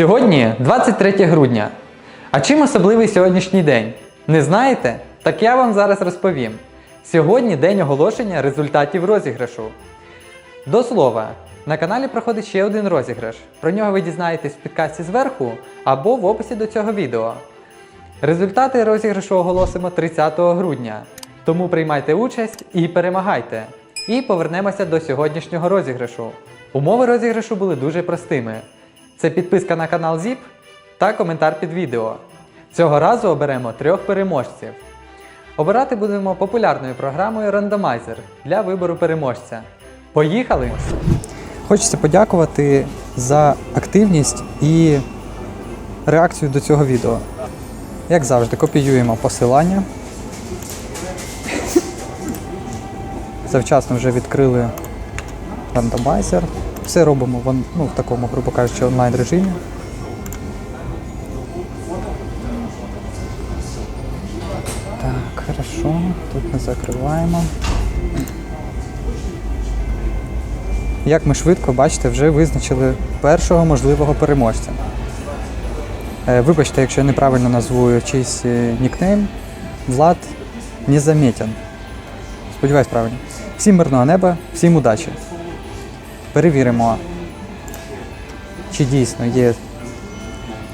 Сьогодні 23 грудня. А чим особливий сьогоднішній день? Не знаєте? Так я вам зараз розповім. Сьогодні день оголошення результатів розіграшу. До слова, на каналі проходить ще один розіграш. Про нього ви дізнаєтесь в підкасті зверху або в описі до цього відео. Результати розіграшу оголосимо 30 грудня. Тому приймайте участь і перемагайте. І повернемося до сьогоднішнього розіграшу. Умови розіграшу були дуже простими: це підписка на канал ZIP та коментар під відео. Цього разу оберемо трьох переможців. Обирати будемо популярною програмою Randomizer для вибору переможця. Поїхали! Хочеться подякувати за активність і реакцію до цього відео. Як завжди, копіюємо посилання. Завчасно вже відкрили рандомайзер. Все робимо в, ну, в такому, грубо кажучи, онлайн режимі. Так, хорошо. Тут ми закриваємо. Як ми швидко, бачите, вже визначили першого можливого переможця. Е, Вибачте, якщо я неправильно назву чийсь е, нікнейм. Влад Незаметен. Сподіваюсь, правильно. Всім мирного неба, всім удачі. Перевіримо, чи дійсно є.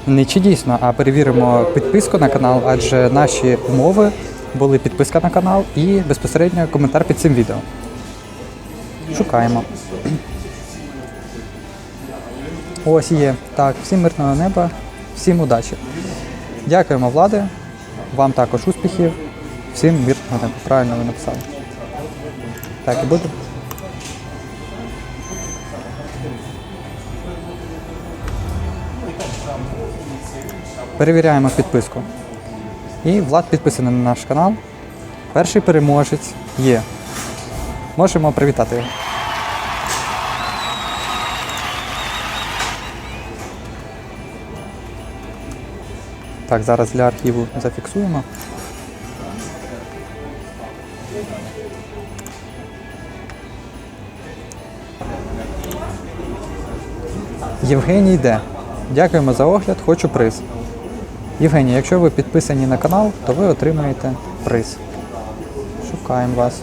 Не чи дійсно, а перевіримо підписку на канал, адже наші умови були підписка на канал і безпосередньо коментар під цим відео. Шукаємо. Ось є. Так, всім мирного неба, всім удачі. Дякуємо, влади. Вам також успіхів. Всім мирного неба. Правильно ви написали. Так і буде. Перевіряємо підписку. І Влад підписаний на наш канал. Перший переможець є. Можемо привітати його. Так, зараз для архіву зафіксуємо. Євгеній йде. Дякуємо за огляд, хочу приз. Євгеній, якщо ви підписані на канал, то ви отримаєте приз. Шукаємо вас.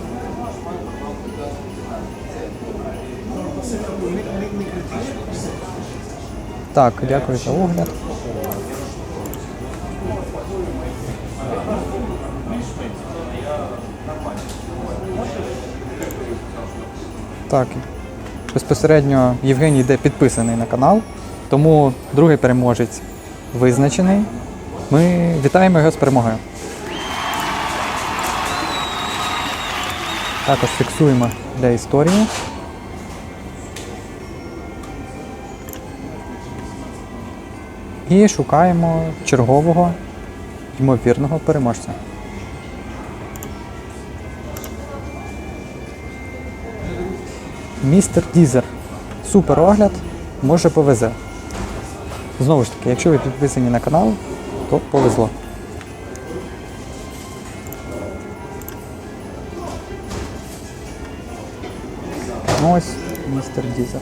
Так, дякую за огляд. Так, безпосередньо Євгеній йде підписаний на канал, тому другий переможець визначений. Ми вітаємо його з перемогою. Також фіксуємо для історії. І шукаємо чергового ймовірного переможця. Містер Дізер. Супер огляд, може повезе. Знову ж таки, якщо ви підписані на канал, то повезло. Ось містер Дізер.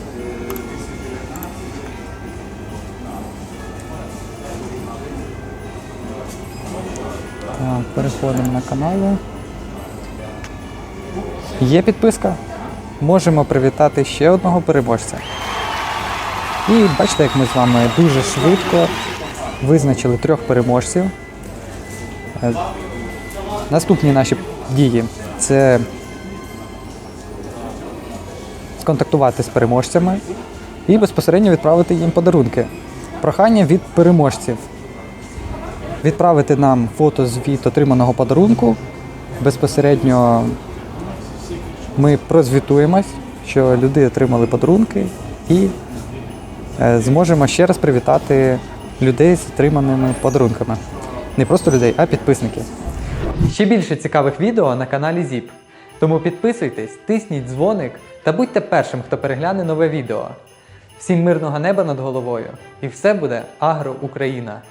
Переходимо на канали. Є підписка. Можемо привітати ще одного переможця. І бачите, як ми з вами дуже швидко визначили трьох переможців. Е, Наступні наші дії це сконтактувати з переможцями і безпосередньо відправити їм подарунки. Прохання від переможців. Відправити нам фото звіт отриманого подарунку. Безпосередньо ми прозвітуємось, що люди отримали подарунки і е, зможемо ще раз привітати людей з отриманими подарунками. Не просто людей, а підписників. Ще більше цікавих відео на каналі ZIP. Тому підписуйтесь, тисніть дзвоник та будьте першим, хто перегляне нове відео. Всім мирного неба над головою! І все буде Агро Україна!